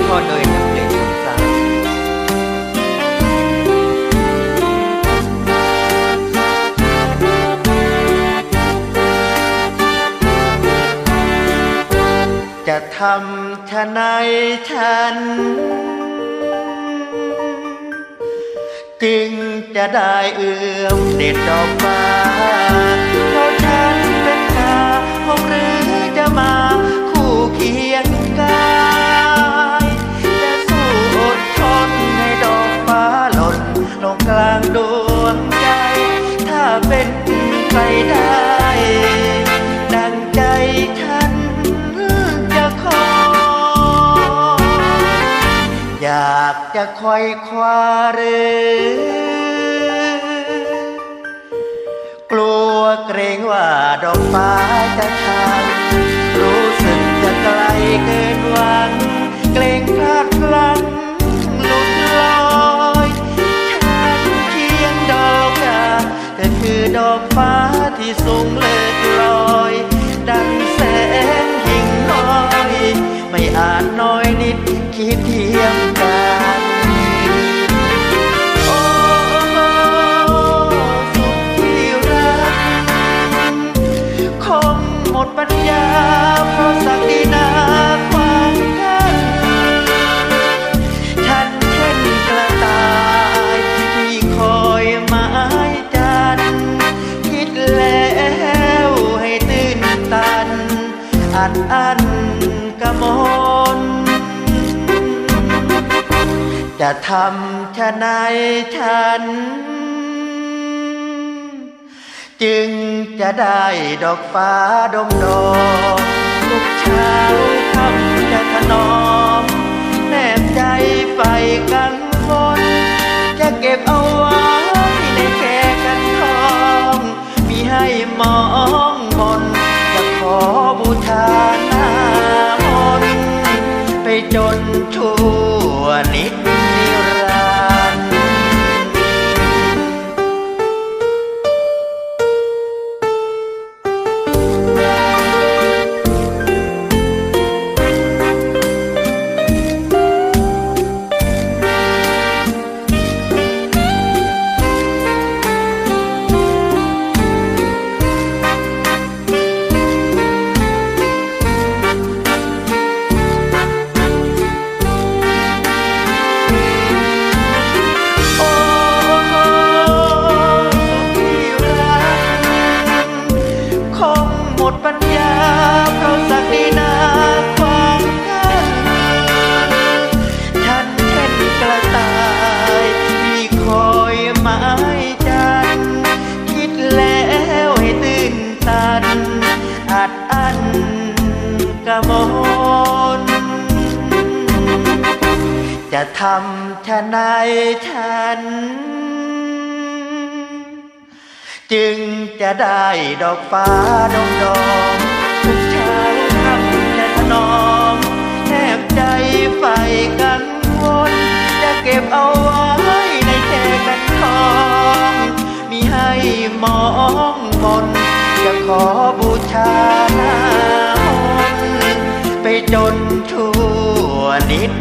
anh mò đời nhắc để chúng จะทำชะนายฉัน จึงจะได้เอื้อมเด็ดดอกไม้ากจะคอยคว้าเรือกลัวเกรงว่าดอกฟ้าจะทางรู้สึกจะไกลเกินหวัง เกรงพลาดพลั้งหลุดลอยฉันเพียงดอกยาเธอคือดอกฟ้าที่สูงเลิศลอย ดังแสงยิ่งน้อย ไม่อาจน้อยนิดคิดเทียม ปัญญาเพราะสักดินาความกันฉันเช่นกระต่าย ที่คอยหมายจันทร์คิดแล้วให้ตื่นตัน อัดอั้นกระมนจะทำชะไหนฉัน จึงจะได้ดอกฟ้าดมดอกทุกเช้าคำจะถนอม แนบใจไฟกันวนจะเก็บเอาไว้ในแก่กันทองมีให้มองมนจะขอบูชาหน้ามน ไปจนชั่วนิด จะทำชะไหนายฉัน จึงจะได้ดอกฟ้าดองดองทุกเช้าคำจะถนอมแทบใจไฟกันวนจะเก็บเอาไว้ในแจกันทองมีให้มองมนจะขอบูชาหน้ามนไปจนชั่วนิด